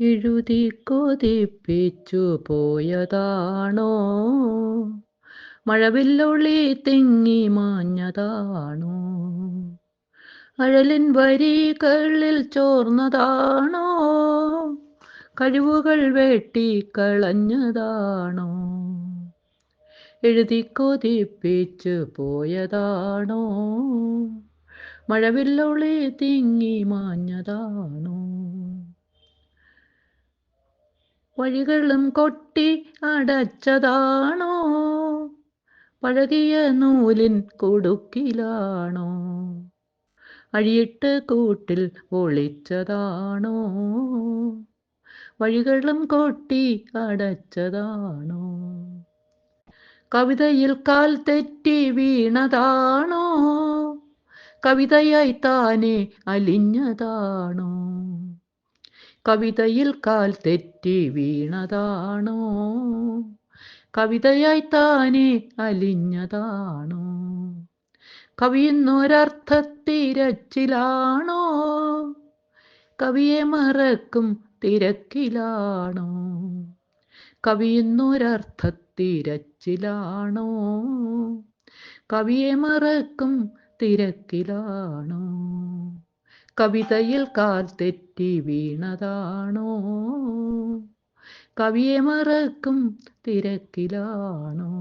എഴുതി കൊതിപ്പിച്ചു പോയതാണോ? മഴവില്ലൊളി തിങ്ങി മാഞ്ഞതാണോ? അഴലിൻ വരികളിൽ ചോർന്നതാണോ? കഴിവുകൾ വെട്ടി കളഞ്ഞതാണോ? എഴുതി കൊതിപ്പിച്ചു പോയതാണോ? മഴവില്ലൊളി തിങ്ങി മാഞ്ഞതാണോ? വഴികളും കൊട്ടി അടച്ചതാണോ? പഴകിയ നൂലിൻ കൊടുക്കിലാണോ? അഴിയിട്ട് കൂട്ടിൽ ഒളിച്ചതാണോ? വഴികളും കൊട്ടി അടച്ചതാണോ? കവിതയിൽ കാൽ തെറ്റി വീണതാണോ? കവിതയായി താനെ അലിഞ്ഞതാണോ? കവിതയിൽ കാൽ തെറ്റി വീണതാണോ? കവിതയായി താനെ അലിഞ്ഞതാണോ? കവിയുന്നൊരർത്ഥത്തിരച്ചിലാണോ? കവിയെ മറക്കും തിരക്കിലാണോ? കവിയുന്നൊരർത്ഥത്തിരച്ചിലാണോ? കവിയെ മറക്കും തിരക്കിലാണോ? കവിതയിൽ കാൽ തെറ്റി വീണതാണോ കവിയെ മറക്കും തിരക്കിലാണോ